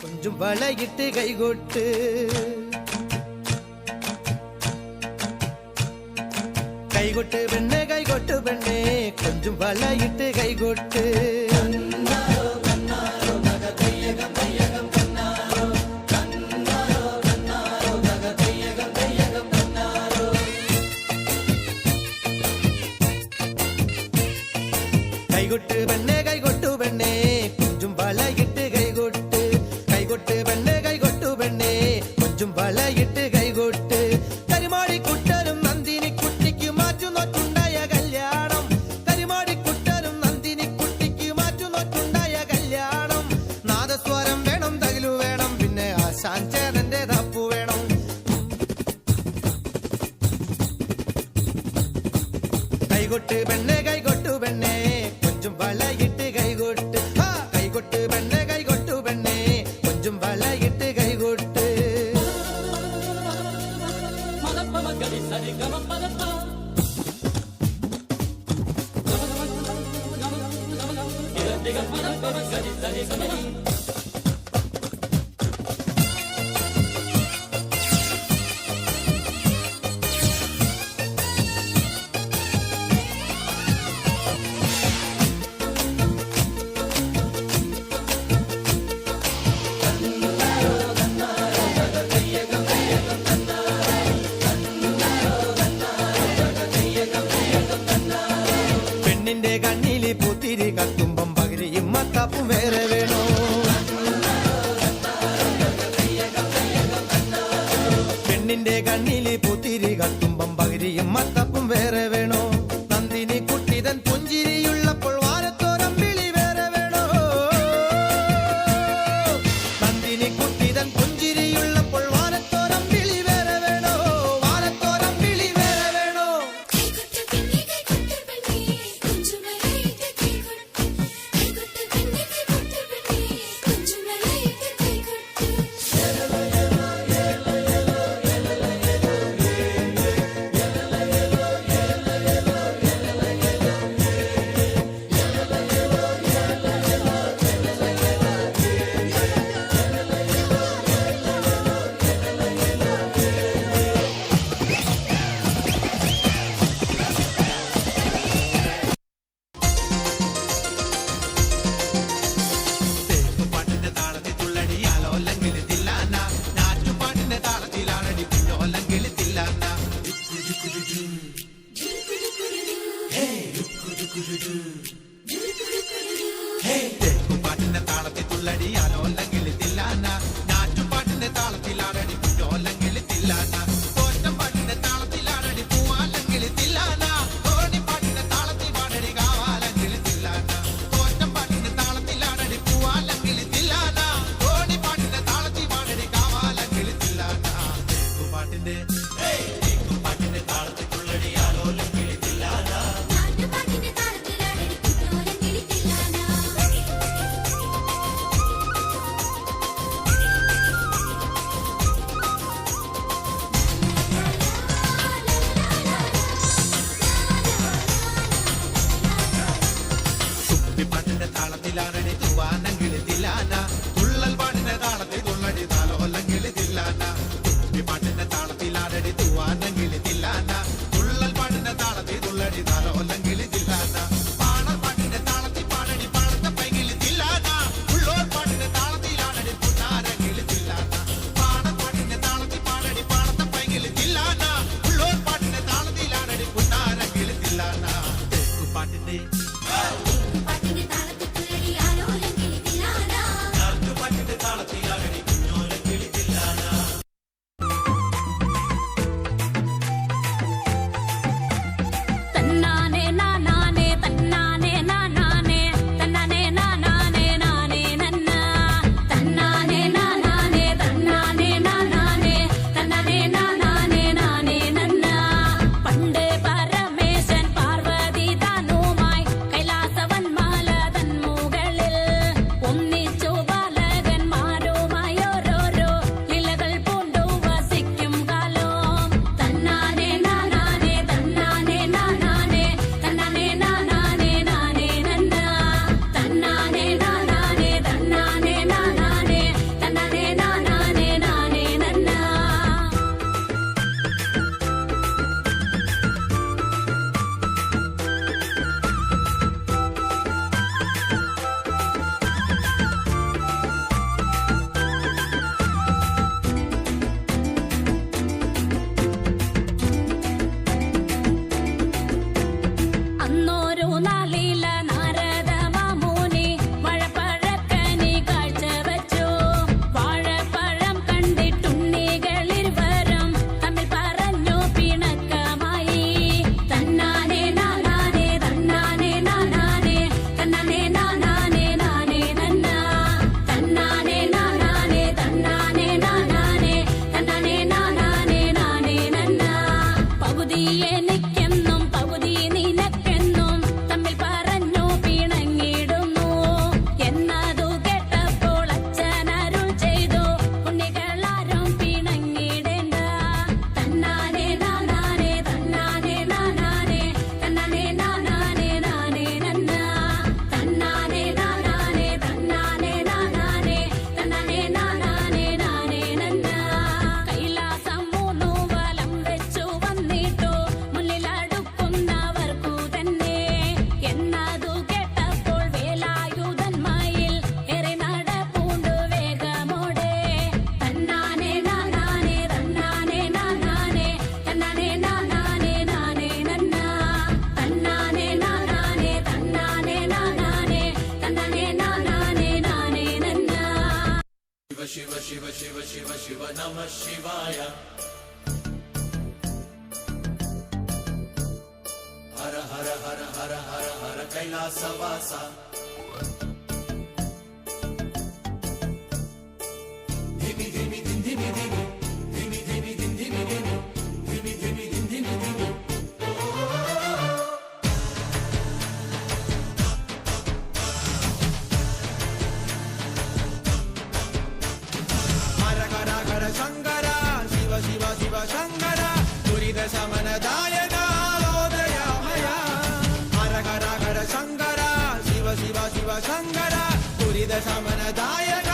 கொஞ்சம் வளையிட்டு கைகொட்டு. கைகொட்டு பெண்ணே கைகொட்டு பெண்ணே கொஞ்சம் வளையிட்டு கைகொட்டு. கைகொட்டு பெண்ணே கைகொட்டு கைகொட்டு பெண்ணே கைகொட்டு பெண்ணே கொஞ்சம் வளையிட்டு கைகொட்டு. கைகொட்டு பெண்ணே கைகொட்டு பெண்ணே கொஞ்சம் வளையிட்டு கைகொட்டு. மதப்பம கவி சரி கமம் பதப்பா 烦恼。త్రిదశమనదాయక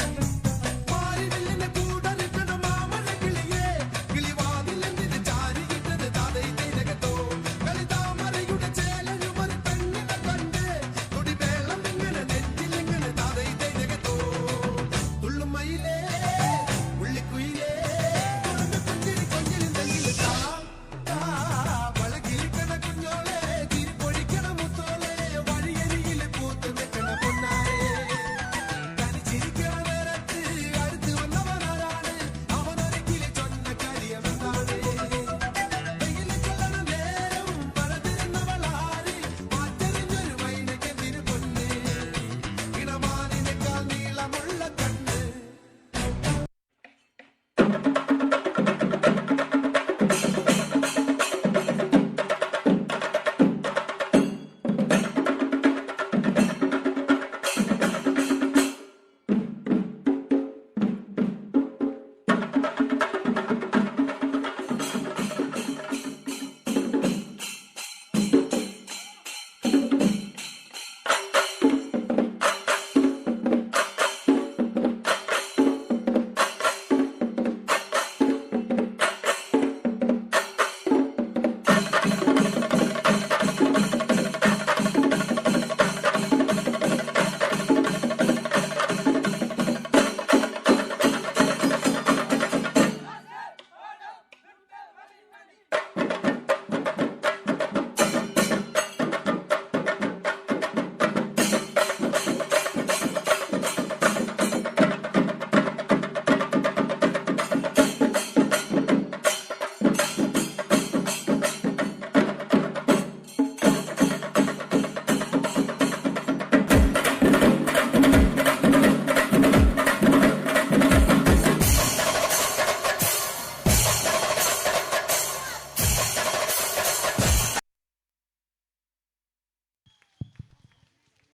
Thank you.